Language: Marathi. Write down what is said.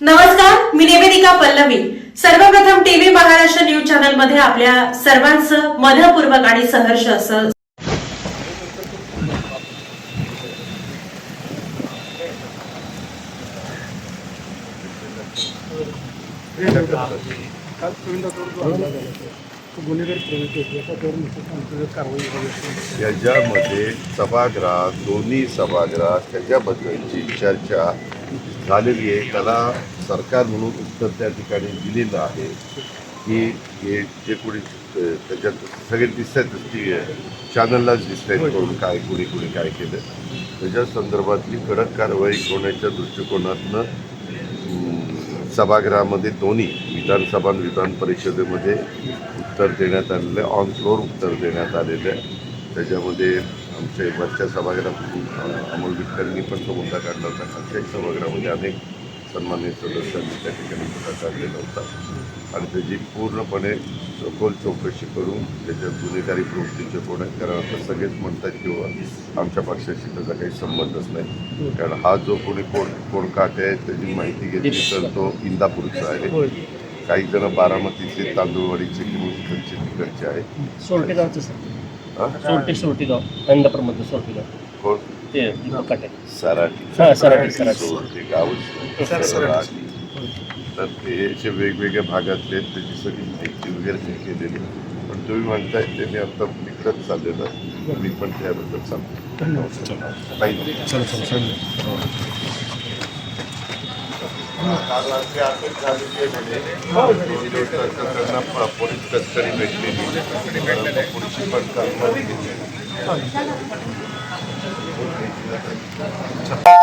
नमस्कार मी निवेदिका पल्लवी. सर्वप्रथम टीव्ही महाराष्ट्र न्यूज चॅनलमध्ये आपल्या सर्वांचं मनपूर्वक आणि सहर्ष असं गुन्हेगार प्रवृत्ती होती याच्यावर निश्चित आमची कारवाई व्हावी याच्यामध्ये सभागृहात दोन्ही सभागृहात त्याच्याबद्दलची चर्चा झालेली आहे. त्याला सरकार म्हणून उत्तर त्या ठिकाणी दिलेलं आहे की हे जे कोणी त्याच्यात सगळे दिसत आहेत ती चॅनललाच दिसत आहेत कोण काय कोणी कोणी काय केलं. त्याच्या संदर्भातली कडक कारवाई होण्याच्या दृष्टिकोनातनं सभागृहामध्ये दोन्ही विधानसभा आणि विधान परिषदेमध्ये उत्तर देण्यात आलेलं आहे. ऑन फ्लोअर उत्तर देण्यात आलेलं आहे. त्याच्यामध्ये आमच्या वरच्या सभागृहात अमोल विटकरांनी पण तो मुद्दा काढला होता. खालच्या सभागृहामध्ये अनेक सन्मानित सदस्यांनी त्या ठिकाणी मुद्दा काढलेला होता आणि त्याची पूर्णपणे सखोल चौकशी करून त्याच्यात गुन्हेगारी प्रवृत्तीचे कोण आहेत कारण आता सगळेच म्हणतात किंवा आमच्या पक्षाशी त्याचा काही संबंधच नाही. कारण हा जो कोणी कोण कोण काटे आहे त्याची माहिती घेतली तर तो इंदापूरचा आहे. काही जण बारामतीचे तांदूळवाडीचे किंवा इकडचे तिकडचे आहेत. सोरटेगावचं सर? सोरटे सोरटेगाव अंदापूरमधलं सोरटेगाव कोण? ते काटे सराठी. हा, सराठी, सराठी. ते गावच सराठी. तर ते असे वेगवेगळ्या भागातले आहेत, त्याची सगळी माहिती वगैरे मी केलेली पण तुम्ही म्हणताय त्यांनी आता इकडंच चाललेलं मी पण त्याबद्दल सांगतो. काही काल रात्री अटक झालेली आहे म्हणे. दोन दिवसाचं त्यांना प- पोलीस कस्टडी भेटलेली पुढची पण कारवाई घेतली.